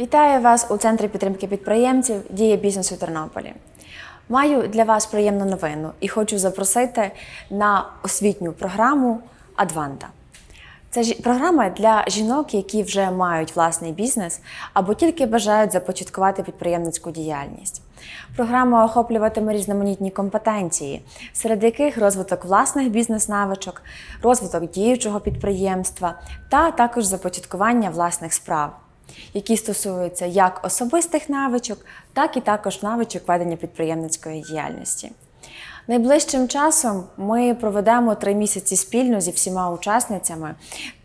Вітаю вас у центрі підтримки підприємців Дія бізнесу Тернополі. Маю для вас приємну новину і хочу запросити на освітню програму Адванта. Це програма для жінок, які вже мають власний бізнес або тільки бажають започаткувати підприємницьку діяльність. Програма охоплюватиме різноманітні компетенції, серед яких розвиток власних бізнес-навичок, розвиток діючого підприємства та також започаткування власних справ, які стосуються як особистих навичок, так і також навичок ведення підприємницької діяльності. Найближчим часом ми проведемо три місяці спільно зі всіма учасницями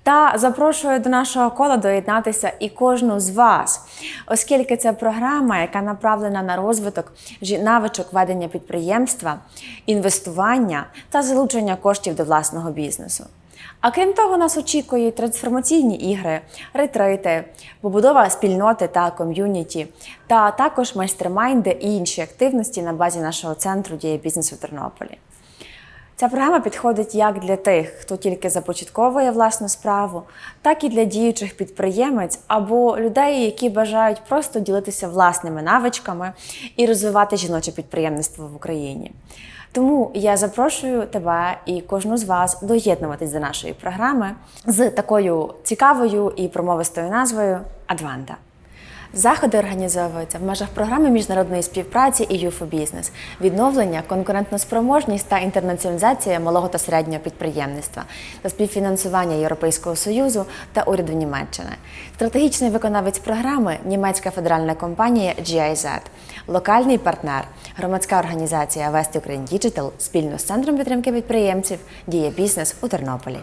та запрошую до нашого кола доєднатися і кожну з вас, оскільки це програма, яка направлена на розвиток навичок ведення підприємства, інвестування та залучення коштів до власного бізнесу. А крім того, нас очікує трансформаційні ігри, ретрити, побудова спільноти та ком'юніті, та також майстер-майнди і інші активності на базі нашого центру дія бізнесу в Тернополі. Ця програма підходить як для тих, хто тільки започатковує власну справу, так і для діючих підприємець або людей, які бажають просто ділитися власними навичками і розвивати жіноче підприємництво в Україні. Тому я запрошую тебе і кожну з вас доєднуватись до нашої програми з такою цікавою і промовистою назвою Адванта. Заходи організовуються в межах програми міжнародної співпраці for Business, відновлення, конкурентноспроможність та інтернаціоналізація малого та середнього підприємництва та співфінансування Європейського Союзу та уряду Німеччини. Стратегічний виконавець програми німецька федеральна компанія GIZ, локальний партнер, громадська організація West Ukraine Digital спільно з центром підтримки підприємців Дія Бізнес у Тернополі.